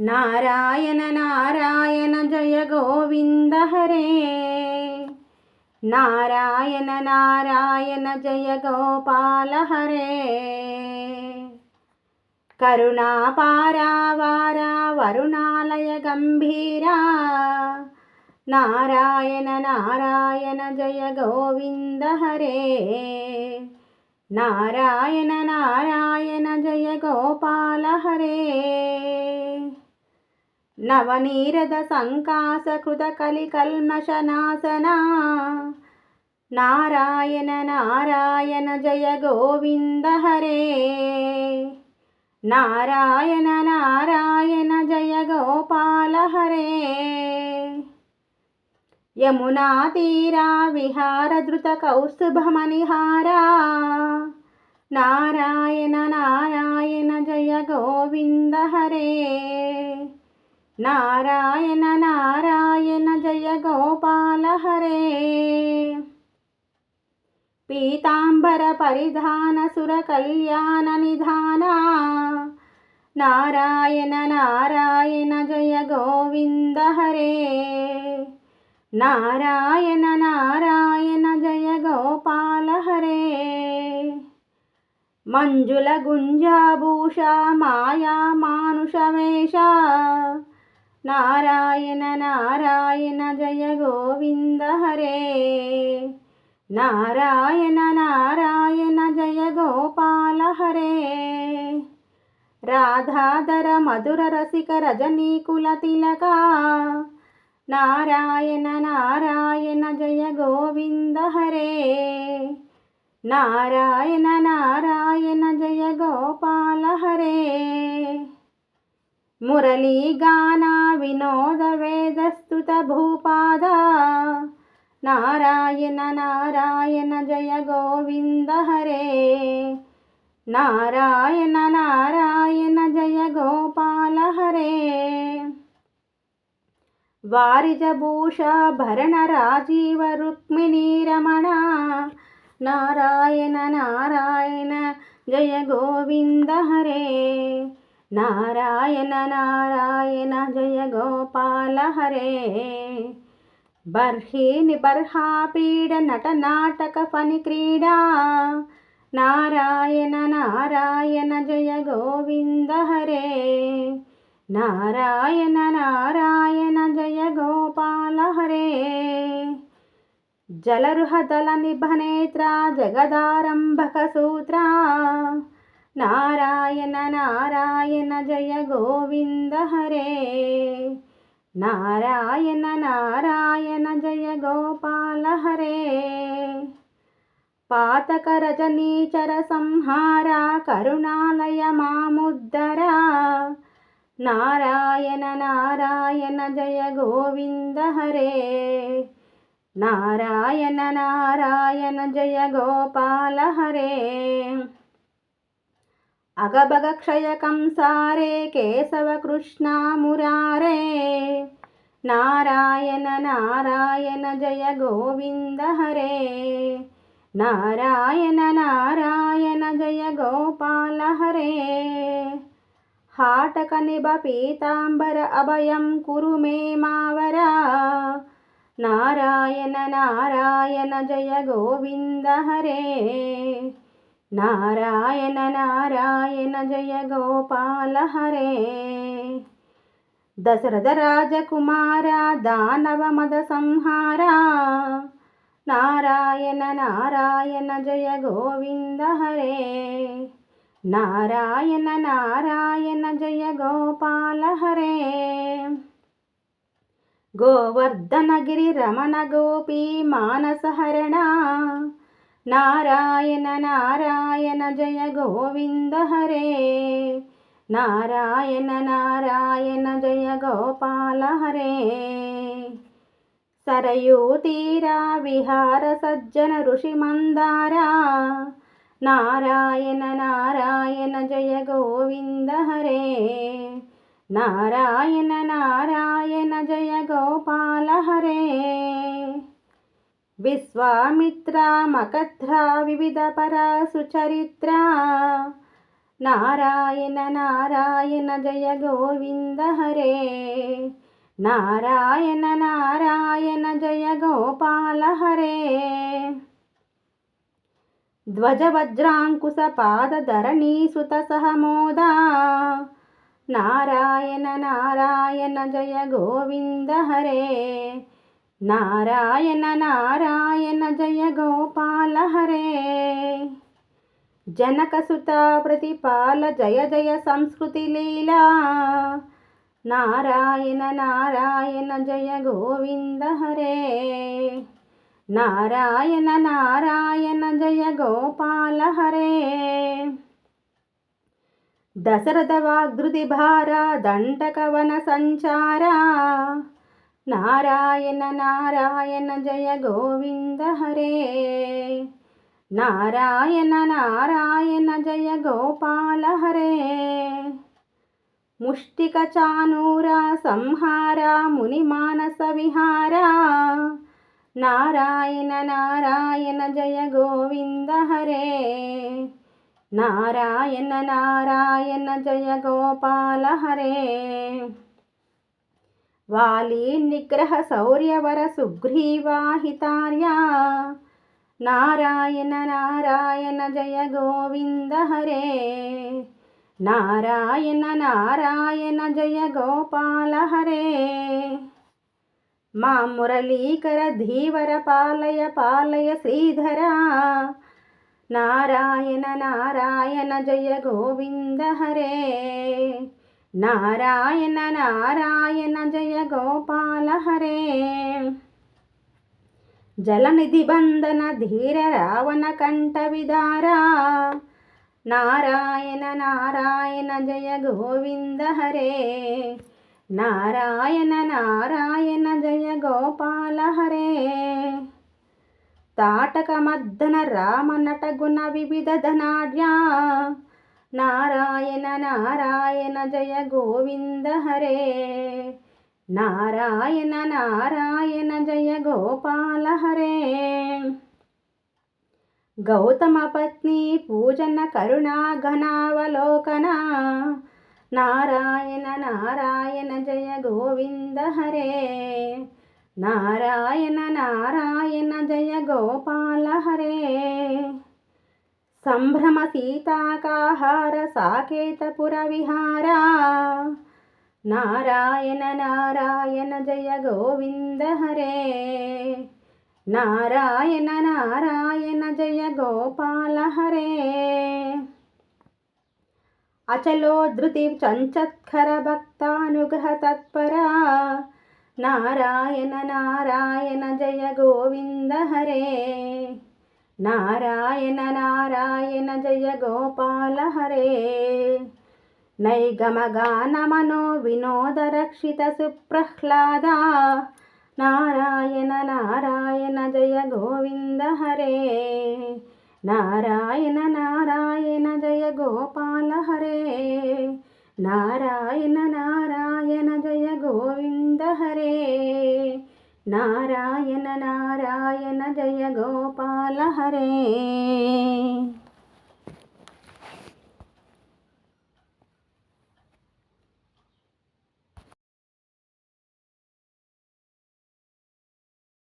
నారాయణ నారాయణ జయ గోవింద హరే. నారాయణ నారాయణ జయ గోపాల హరే. కరుణాపారావారా వరుణాలయ గంభీరా. నారాయణ నారాయణ జయ గోవింద హరే. నారాయణ నారాయణ జయ గోపాల హరే. నవనీరద సంకాసకృత కలికల్మషనాశనా నారాయణ నారాయణ జయ గోవింద హరే. నారాయణ నారాయణ జయ గోపాల హరే. యమునా తీరా విహార ధృత కౌస్తుభమణిహారా నారాయణ నారాయణ జయ గోవింద హరే. నారాయణ నారాయణ జయ గోపాల హరే. పీతాంబర పరిధాన సుర కళ్యాణ నిధాన. నారాయణ నారాయణ జయ గోవింద హరే. నారాయణ నారాయణ జయ గోపాల హరే. మంజుల గుంజాభూష మాయా మానుష వేష నారాయణ నారాయణ జయ గోవింద హరే. నారాయణ నారాయణ జయ గోపాల హరే. రాధాధర మధుర రసిక రజనీకుల తిలక. నారాయణ నారాయణ జయ గోవింద హరే. నారాయణ నారాయణ मुरलीगाना विनोदवेदस्तुतभूपादा नारायण नारायण जय गोविन्द हरे। नारायण नारायण जय गोपाल नारायणजयगोपालहरे वारिजभूषाभरणराजीवरुक्मिणीरमणा नारायण नारायण जय गोविन्द हरे। నారాయణ నారాయణ జయ గోపాల హరే. బర్హీని బర్హాపీడ నట నాటక ఫని క్రీడా నారాయణ నారాయణ జయ గోవింద హరే. నారాయణ నారాయణ జయ గోపాల హరే. జలరుహదల నిభనేత్ర జగదారంభక సూత్ర. నారాయణ నారాయణ జయ గోవింద హరే. నారాయణ నారాయణ జయ గోపాల హరే. పాతక రజనీచర సంహార కరుణాలయ మాముద్దర. నారాయణ నారాయణ జయ గోవింద హరే. నారాయణ నారాయణ జయ గోపాల హరే. अगभगक्षयकं सारे केशवकृष्णामुरारे। नारायण नारायण जय गोविन्द हरे। नारायण नारायण जय गोपालहरे हाटकनिभ पीताम्बर अभयं कुरु मे मावरा। नारायण नारायण जय गोविन्द हरे। నారాయణ నారాయణ జయ గోపాల హరే. దశరథ రాజకుమార దానవ మద సంహార. నారాయణ నారాయణ జయ గోవింద హరే. నారాయణ నారాయణ జయ గోపాల హరే. గోవర్ధనగిరి రమణ గోపీ మానసహరణ నారాయణ నారాయణ జయ గోవింద హరే. నారాయణ నారాయణ జయ గోపాల హరే. సరయూ తీరా విహార సజ్జన ఋషి మందారా. నారాయణ నారాయణ జయ గోవింద హరే. నారాయణ నారాయణ జయ గోపాల హరే. విశ్వామిత్ర మకధ్ర వివిధ పర సుచరిత్ర. నారాయణ నారాయణ జయ గోవింద హరే. నారాయణ నారాయణ జయ గోపాల హరే. ధ్వజవజ్రాంకుశ పాదధరణీ సుత సహమోదా నారాయణ నారాయణ జయ గోవింద హరే. నారాయణ నారాయణ జయ గోపాల హరే. జనకసుత ప్రతిపాల జయ జయ సంస్కృతి లీలా. నారాయణ నారాయణ జయ గోవింద హరే. నారాయణ నారాయణ జయ గోపాల హరే. దశరథ వాగ్ధృతి భార దండకవన సంచారా. నారాయణ నారాయణ జయ గోవింద హరే. నారాయణ నారాయణ జయ గోపాల హరే. ముష్టిక చానూర సంహార ముని మానస విహార. నారాయణ నారాయణ జయ గోవింద హరే. నారాయణ నారాయణ జయ గోపాల హరే. వాలీనిగ్రహ శౌర్యవర సుగ్రీవాహితార్య. నారాయణ నారాయణ జయ గోవింద హరే. నారాయణ నారాయణ జయ గోపాల హరే. మా మురళీకర ధీవర పాలయ పాలయ శ్రీధర. నారాయణ నారాయణ జయ గోవింద హరే. నారాయణ నారాయణ జయ గోపాల హరే. జలనిధి బంధన ధీర రావణ కంఠ విదారా. నారాయణ నారాయణ జయ గోవింద హరే. నారాయణ నారాయణ జయ గోపాల హరే. తాటక మద్దన రామ నట గుణ వివిధ ధనాఢ్యా. నారాయణ నారాయణ జయ గోవింద హరే. నారాయణ నారాయణ జయ గోపాల హరే. గౌతమ పత్ని పూజన కరుణా ఘనావలోకన. నారాయణ నారాయణ జయ గోవింద హరే. నారాయణ నారాయణ జయ గోపాల హరే. సంభ్రమ సీతాకాహార సాకేతపుర విహార నారాయణ నారాయణ జయ గోవింద హరే. నారాయణ నారాయణ జయ గోపాల హరే. అచలో ధృతి చంచత్కర భక్తానుగ్రహ తత్పరా. నారాయణ నారాయణ జయ గోవింద హరే. నారాయణ నారాయణ జయ గోపాల హరే. నైగమగానమనో వినోదరక్షిత సుప్రహ్లాద. నారాయణ నారాయణ జయ గోవింద హరే. నారాయణ నారాయణ జయ గోపాల హరే. నారాయణ నారాయణ జయ గోవింద హరే. నారాయణ నారాయణ జయ గోపాల హరే.